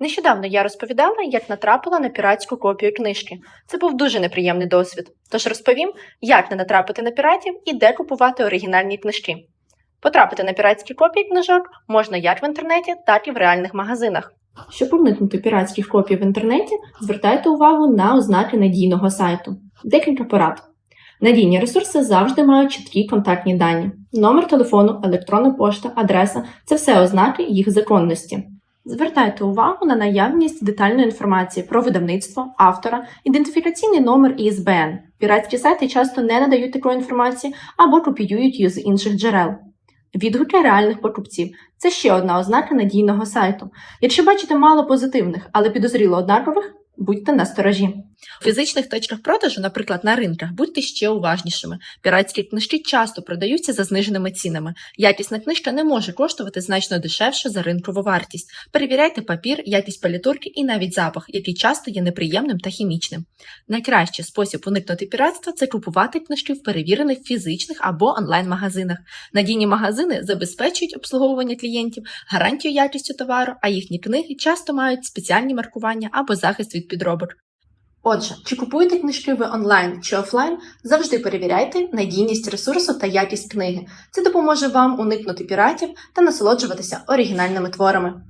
Нещодавно я розповідала, як натрапила на піратську копію книжки. Це був дуже неприємний досвід. Тож розповім, як не натрапити на піратів і де купувати оригінальні книжки. Потрапити на піратські копії книжок можна як в інтернеті, так і в реальних магазинах. Щоб уникнути піратських копій в інтернеті, звертайте увагу на ознаки надійного сайту. Декілька порад. Надійні ресурси завжди мають чіткі контактні дані. Номер телефону, електронна пошта, адреса це все ознаки їх законності. Звертайте увагу на наявність детальної інформації про видавництво, автора, ідентифікаційний номер і ІСБН. Піратські сайти часто не надають такої інформації або копіюють її з інших джерел. Відгуки реальних покупців це ще одна ознака надійного сайту. Якщо бачите мало позитивних, але підозріло однакових, будьте насторожі. У фізичних точках продажу, наприклад, на ринках, будьте ще уважнішими. Піратські книжки часто продаються за зниженими цінами. Якісна книжка не може коштувати значно дешевше за ринкову вартість. Перевіряйте папір, якість палітурки і навіть запах, який часто є неприємним та хімічним. Найкращий спосіб уникнути піратства це купувати книжки в перевірених фізичних або онлайн-магазинах. Надійні магазини забезпечують обслуговування клієнтів, гарантію якістю товару, а їхні книги часто мають спеціальні маркування або захист від підробок. Отже, чи купуєте книжки ви онлайн чи офлайн, завжди перевіряйте надійність ресурсу та якість книги. Це допоможе вам уникнути піратів та насолоджуватися оригінальними творами.